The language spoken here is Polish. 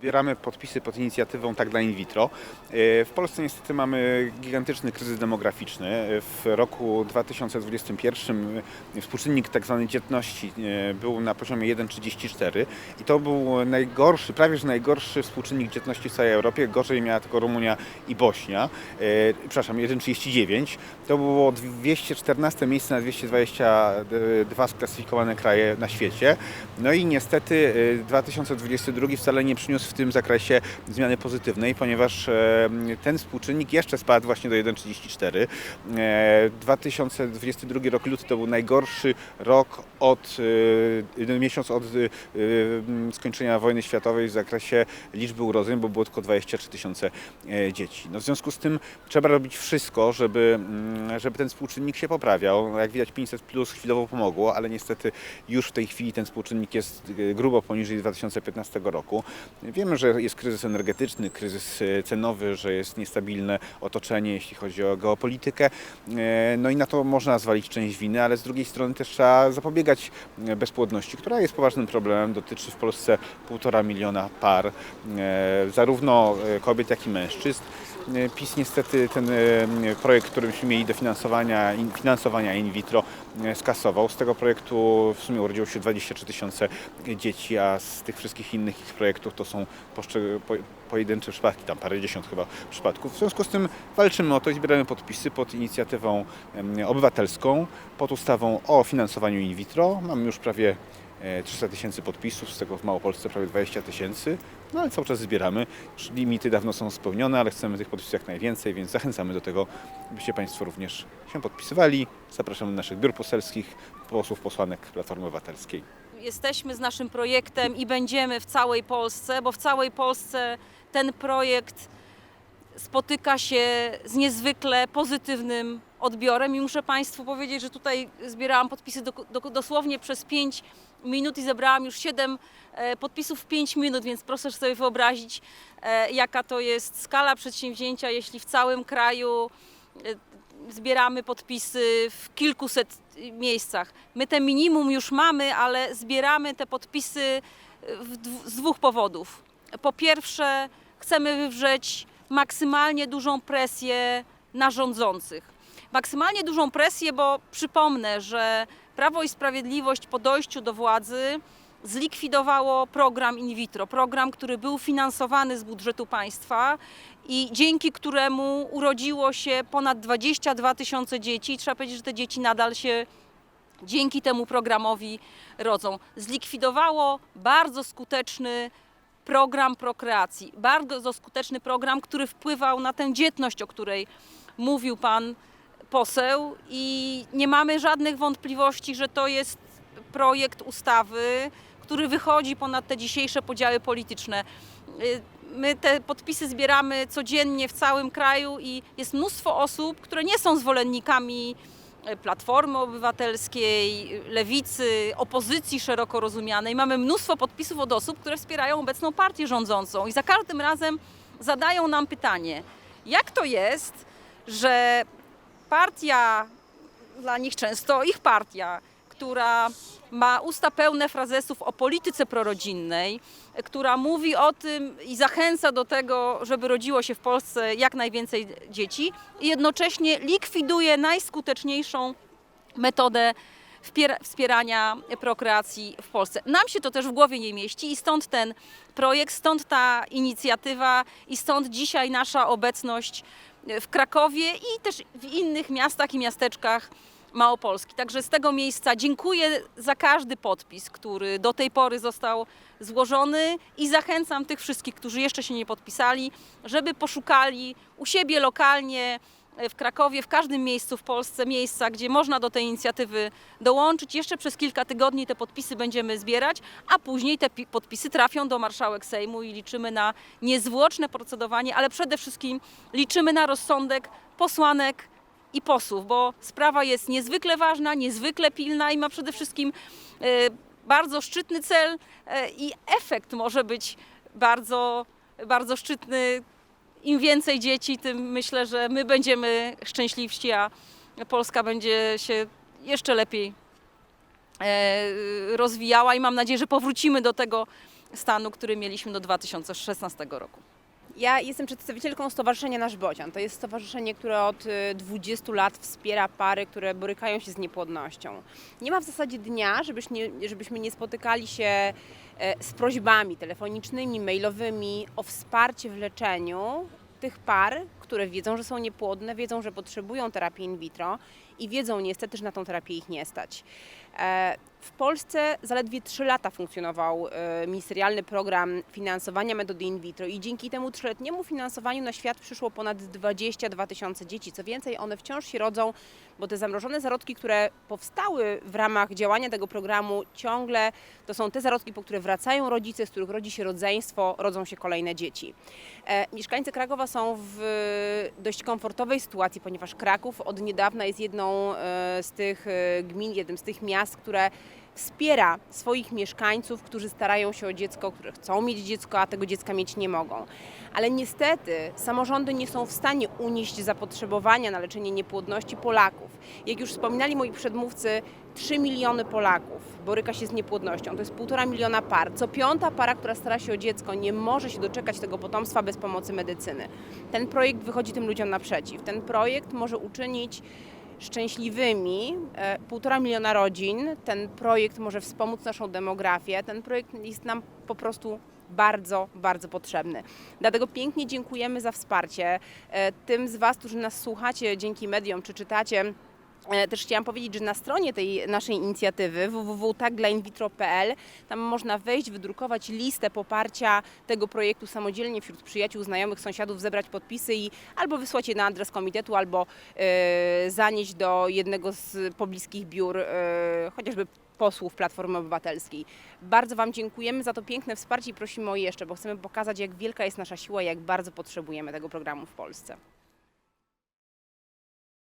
Zbieramy podpisy pod inicjatywą Tak dla in vitro. E, W Polsce niestety mamy gigantyczny kryzys demograficzny. W roku 2021 współczynnik tak zwanej dzietności e, był na poziomie 1,34 i to był najgorszy, prawie że najgorszy współczynnik dzietności w całej Europie. Gorzej miała tylko Rumunia i Bośnia. E, Przepraszam, 1,39. To było 214 miejsce na 222 sklasyfikowane kraje na świecie. No i niestety e, 2022 wcale nie przyniósł w tym zakresie zmiany pozytywnej, ponieważ e, ten współczynnik jeszcze spadł właśnie do 1,34. E, 2022 rok luty to był najgorszy rok od e, miesiąc od e, e, skończenia wojny światowej w zakresie liczby urodzeń, bo było tylko 23 tysiące e, dzieci. No w związku z tym trzeba robić wszystko, żeby, mm, żeby ten współczynnik się poprawiał. Jak widać 500 plus chwilowo pomogło, ale niestety już w tej chwili ten współczynnik jest e, grubo poniżej 2015 roku. Wiemy, że jest kryzys energetyczny, kryzys e, cenowy, że jest niestabilne otoczenie, jeśli chodzi o geopolitykę. E, No i na to można zwalić część winy, ale z drugiej strony też trzeba zapobiegać e, bezpłodności, która jest poważnym problemem. Dotyczy w Polsce półtora miliona par, zarówno kobiet, jak i mężczyzn. PiS niestety ten projekt, który myśmy mieli dofinansowania in, finansowania in vitro skasował. Z tego projektu w sumie urodziło się 23 tysiące dzieci, a z tych wszystkich innych ich projektów to są pojedyncze przypadki, tam parędziesiąt chyba przypadków. W związku z tym walczymy o to i zbieramy podpisy pod inicjatywą obywatelską, pod ustawą o finansowaniu in vitro. Mamy już prawie e, 300 tysięcy podpisów, z tego w Małopolsce prawie 20 tysięcy. No ale cały czas zbieramy. Limity dawno są spełnione, ale chcemy tych podpisów jak najwięcej, więc zachęcamy do tego, byście Państwo również się podpisywali. Zapraszamy naszych biur poselskich, posłów, posłanek Platformy Obywatelskiej. Jesteśmy z naszym projektem i będziemy w całej Polsce, bo w całej Polsce ten projekt spotyka się z niezwykle pozytywnym odbiorem. I muszę Państwu powiedzieć, że tutaj zbierałam podpisy do, do, dosłownie przez 5 minut i zebrałam już 7 e, podpisów w 5 minut, więc proszę sobie wyobrazić, e, jaka to jest skala przedsięwzięcia, jeśli w całym kraju e, zbieramy podpisy w kilkuset miejscach. My te minimum już mamy, ale zbieramy te podpisy dw- z dwóch powodów. Po pierwsze, chcemy wywrzeć maksymalnie dużą presję na rządzących. Maksymalnie dużą presję, bo przypomnę, że Prawo i Sprawiedliwość po dojściu do władzy zlikwidowało program in vitro, program, który był finansowany z budżetu państwa i dzięki któremu urodziło się ponad 22 tysiące dzieci. Trzeba powiedzieć, że te dzieci nadal się dzięki temu programowi rodzą. Zlikwidowało bardzo skuteczny program prokreacji, bardzo skuteczny program, który wpływał na tę dzietność, o której mówił pan poseł i nie mamy żadnych wątpliwości, że to jest projekt ustawy, który wychodzi ponad te dzisiejsze podziały polityczne. Y, My te podpisy zbieramy codziennie w całym kraju i jest mnóstwo osób, które nie są zwolennikami e, Platformy Obywatelskiej, Lewicy, opozycji szeroko rozumianej. Mamy mnóstwo podpisów od osób, które wspierają obecną partię rządzącą i za każdym razem zadają nam pytanie, jak to jest, że partia, dla nich często ich partia, która ma usta pełne frazesów o polityce prorodzinnej, która mówi o tym i zachęca do tego, żeby rodziło się w Polsce jak najwięcej dzieci i jednocześnie likwiduje najskuteczniejszą metodę wspierania prokreacji w Polsce. Nam się to też w głowie nie mieści i stąd ten projekt, stąd ta inicjatywa i stąd dzisiaj nasza obecność w Krakowie i też w innych miastach i miasteczkach Małopolski. Także z tego miejsca dziękuję za każdy podpis, który do tej pory został złożony i zachęcam tych wszystkich, którzy jeszcze się nie podpisali, żeby poszukali u siebie lokalnie w Krakowie, w każdym miejscu w Polsce, miejsca, gdzie można do tej inicjatywy dołączyć. Jeszcze przez kilka tygodni te podpisy będziemy zbierać, a później te pi- podpisy trafią do marszałek Sejmu i liczymy na niezwłoczne procedowanie, ale przede wszystkim liczymy na rozsądek posłanek i posłów, bo sprawa jest niezwykle ważna, niezwykle pilna i ma przede wszystkim e, bardzo szczytny cel e, i efekt może być bardzo, bardzo szczytny. Im więcej dzieci, tym myślę, że my będziemy szczęśliwsi, a Polska będzie się jeszcze lepiej e, rozwijała i mam nadzieję, że powrócimy do tego stanu, który mieliśmy do 2016 roku. Ja jestem przedstawicielką Stowarzyszenia Nasz Bocian. To jest stowarzyszenie, które od y, 20 lat wspiera pary, które borykają się z niepłodnością. Nie ma w zasadzie dnia, żebyś nie, żebyśmy nie spotykali się e, z prośbami telefonicznymi, mailowymi o wsparcie w leczeniu tych par, które wiedzą, że są niepłodne, wiedzą, że potrzebują terapii in vitro i wiedzą niestety, że na tą terapię ich nie stać. E, W Polsce zaledwie 3 lata funkcjonował e, ministerialny program finansowania metody in vitro i dzięki temu trzyletniemu finansowaniu na świat przyszło ponad 22 tysiące dzieci. Co więcej, one wciąż się rodzą, bo te zamrożone zarodki, które powstały w ramach działania tego programu, ciągle to są te zarodki, po które wracają rodzice, z których rodzi się rodzeństwo, rodzą się kolejne dzieci. E, Mieszkańcy Krakowa są w dość komfortowej sytuacji, ponieważ Kraków od niedawna jest jedną e, z tych e, gmin, jednym z tych miast, które wspiera swoich mieszkańców, którzy starają się o dziecko, które chcą mieć dziecko, a tego dziecka mieć nie mogą. Ale niestety samorządy nie są w stanie unieść zapotrzebowania na leczenie niepłodności Polaków. Jak już wspominali moi przedmówcy, 3 miliony Polaków boryka się z niepłodnością. To jest półtora miliona par. Co piąta para, która stara się o dziecko, nie może się doczekać tego potomstwa bez pomocy medycyny. Ten projekt wychodzi tym ludziom naprzeciw. Ten projekt może uczynić szczęśliwymi e, półtora miliona rodzin. Ten projekt może wspomóc naszą demografię. Ten projekt jest nam po prostu bardzo, bardzo potrzebny. Dlatego pięknie dziękujemy za wsparcie. E, Tym z Was, którzy nas słuchacie dzięki mediom czy czytacie, Też chciałam powiedzieć, że na stronie tej naszej inicjatywy www.taglinvitro.pl tam można wejść, wydrukować listę poparcia tego projektu samodzielnie wśród przyjaciół, znajomych, sąsiadów, zebrać podpisy i albo wysłać je na adres komitetu, albo e, zanieść do jednego z pobliskich biur, e, chociażby posłów Platformy Obywatelskiej. Bardzo Wam dziękujemy za to piękne wsparcie i prosimy o jeszcze, bo chcemy pokazać, jak wielka jest nasza siła i jak bardzo potrzebujemy tego programu w Polsce.